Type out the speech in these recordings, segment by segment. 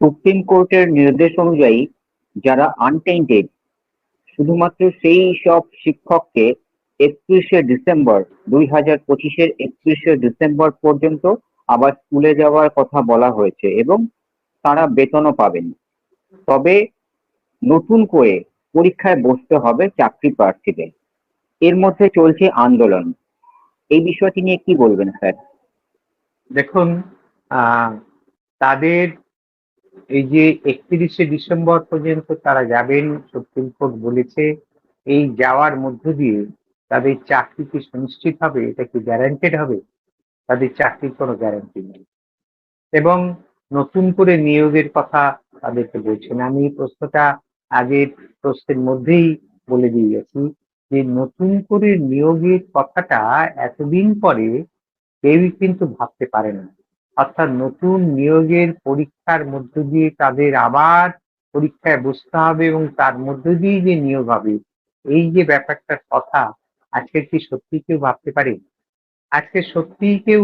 Supreme কোর্টের নির্দেশ অনুযায়ী যারা আনটেন্টেড শুধুমাত্র সেই সব শিক্ষককে একত্রিশে ডিসেম্বর, দুই হাজার পঁচিশের একত্রিশে ডিসেম্বর পর্যন্ত আবার স্কুলে যাওয়ার কথা বলা হয়েছে এবং তারা বেতনও পাবেন। তবে নতুন করে পরীক্ষায় বসতে হবে চাকরি প্রার্থীদের। এর মধ্যে চলছে আন্দোলন। এই বিষয়টি নিয়ে কি বলবেন স্যার? দেখুন তাদের এই যে একত্রিশে ডিসেম্বর পর্যন্ত তারা যাবেন, সুপ্রিম কোর্ট বলেছে, এই যাওয়ার মধ্য দিয়ে তাদের চাকরি কি সুনিশ্চিত হবে, এটা কি গ্যারান্টেড হবে? তাদের চাকরির কোনো গ্যারান্টি নেই। এবং নতুন করে নিয়োগের কথা তাদেরকে বলছেন আমি এই প্রশ্নটা আগের প্রশ্নের মধ্যেই বলে দিয়ে গেছি যে নতুন করে নিয়োগের কথাটা এতদিন পরে কেউই কিন্তু ভাবতে পারে না। অর্থাৎ নতুন নিয়োগের পরীক্ষার মধ্য দিয়ে তাদের আবার পরীক্ষায় বসতে হবে এবং তার মধ্য দিয়ে যে নিয়োগ হবে। এই যে ব্যাপারটার কথা, আজকে কি সত্যি কেউ ভাবতে পারে? আজকে সত্যি কেউ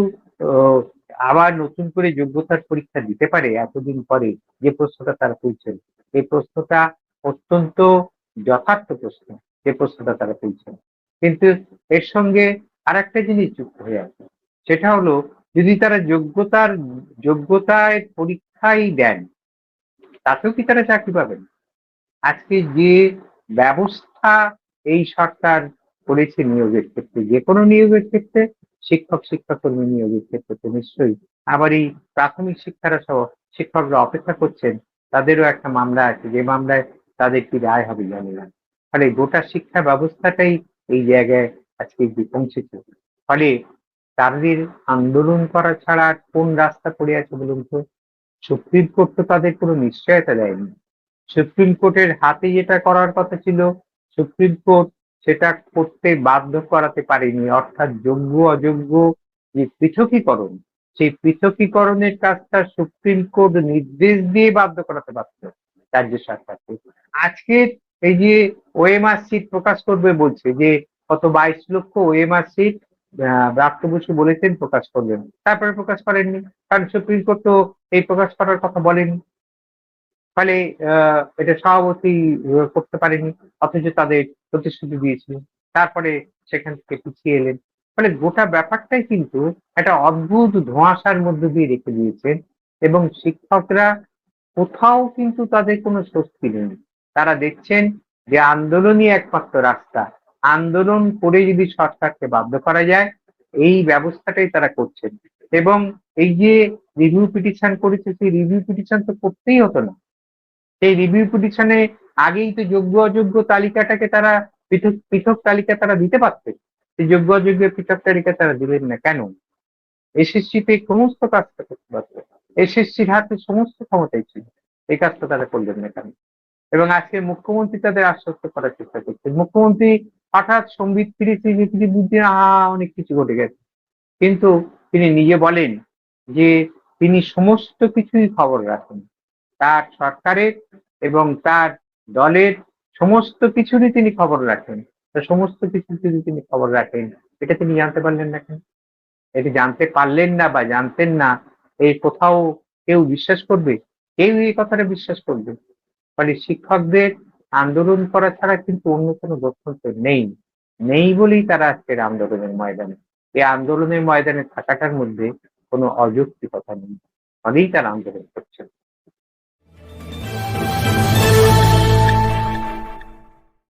আবার নতুন করে যোগ্যতার পরীক্ষা দিতে পারে এতদিন পরে? যে প্রশ্নটা তারা তুলছেন। এই প্রশ্নটা অত্যন্ত যথার্থ প্রশ্ন, যে প্রশ্নটা তারা তুলছেন। কিন্তু এর সঙ্গে আর একটা জিনিস যুক্ত হয়ে আছে। সেটা হলো যদি তারা যোগ্যতার, যোগ্যতায় পরীক্ষাই দেন, তাতেও কি তারা চাকরি পাবেন? আজকে যে ব্যবস্থা এই সরকার করেছে নিয়োগের ক্ষেত্রে, যে কোনো নিয়োগের ক্ষেত্রে, শিক্ষক, শিক্ষাকর্মী নিয়োগের ক্ষেত্রে তো নিশ্চয়ই, আবার এই প্রাথমিক শিক্ষারা সহ শিক্ষকরা অপেক্ষা করছেন, তাদেরও একটা মামলা আছে, যে মামলায় তাদের কি রায় হবে জানি না। ফলে গোটা শিক্ষা ব্যবস্থাটাই এই জায়গায় আজকে পৌঁছেছে। ফলে তাদের আন্দোলন করা ছাড়া আর কোন রাস্তা পড়ে আছে বলুন তো? সুপ্রিম কোর্ট তো তাদের কোনো নিশ্চয়তা দেয়নি। সুপ্রিম কোর্টের হাতে যেটা করার কথা ছিল সুপ্রিম কোর্ট সেটা করতে বাধ্য করাতে পারেনি। অর্থাৎ যোগ্য অযোগ্য যে পৃথকীকরণ, সেই পৃথকীকরণের কাজটা সুপ্রিম কোর্ট নির্দেশ দিয়ে বাধ্য করাতে পারত রাজ্য সরকারকে। আজকে এই যে ওএমআর সিট প্রকাশ করবে বলছে যে কত বাইশ লক্ষ ওএমআর সিট ব্রাত্য বসু বলেছেন, প্রকাশ করবেন তারপরে প্রকাশ করেননি। কারণ সুপ্রিম কোর্ট তো এই প্রকাশ করার কথা বলেনি। ফলে এটা সভাপতি করতে পারেনি, অথচ তাদের প্রতিশ্রুতি দিয়েছিলেন। তারপরে সেখান থেকে পিছিয়ে এলেন। ফলে গোটা ব্যাপারটাই কিন্তু একটা অদ্ভুত ধোঁয়াশার মধ্যে দিয়ে রেখে দিয়েছেন। এবং শিক্ষকরা কোথাও কিন্তু তাদের কোনো স্বস্তি নেই। তারা দেখছেন যে আন্দোলনই একমাত্র রাস্তা। আন্দোলন করে যদি সরকারকে বাধ্য করা যায়, এই ব্যবস্থাটাই তারা করছেন। এবং এই যে রিভিউ পিটিশন করেছে, সেই রিভিউ পিটিশন তো করতেই হতো না। সেই রিভিউ পিটিশনে আগেই তো যোগ্য অযোগ্য তালিকাটাকে তারা, পৃথক পৃথক তালিকা তারা দিতে পারতেন সেই যোগ্য অযোগ্যের পৃথক তালিকা তারা দিলেন না কেন? এসএসসি তে সমস্ত কাজটা করতে পারতো এসএসসির হাতে সমস্ত ক্ষমতাই ছিল। এই কাজটা তারা করলেন না কেন? এবং আজকে মুখ্যমন্ত্রী তাদের আশ্বস্ত করার চেষ্টা করছেন। মুখ্যমন্ত্রী হঠাৎ সম্বিত ফিরেছে যে তিনি বুঝছেন আহা, অনেক কিছু ঘটে গেছে। কিন্তু তিনি নিজে বলেন যে, তিনি সমস্ত কিছুই খবর রাখেন। তার সরকারের এবং তার দলের সমস্ত কিছুরই তিনি খবর রাখেন। সমস্ত কিছু যদি তিনি খবর রাখেন, এটা তিনি জানতে পারলেন না কেন? এটি জানতে পারলেন না বা জানতেন না, এই কোথাও কেউ বিশ্বাস করবে? কেউ এই কথাটা বিশ্বাস করবে? ফলে শিক্ষকদের আন্দোলন করা ছাড়া কিন্তু অন্য কোনো বক্তব্য নেই। নেই বলেই তারা আজকের আন্দোলনের ময়দানে। এই আন্দোলনের ময়দানে থাকাটার মধ্যে কোনো অযৌক্তিকতা নেই। ফলেই তারা আন্দোলন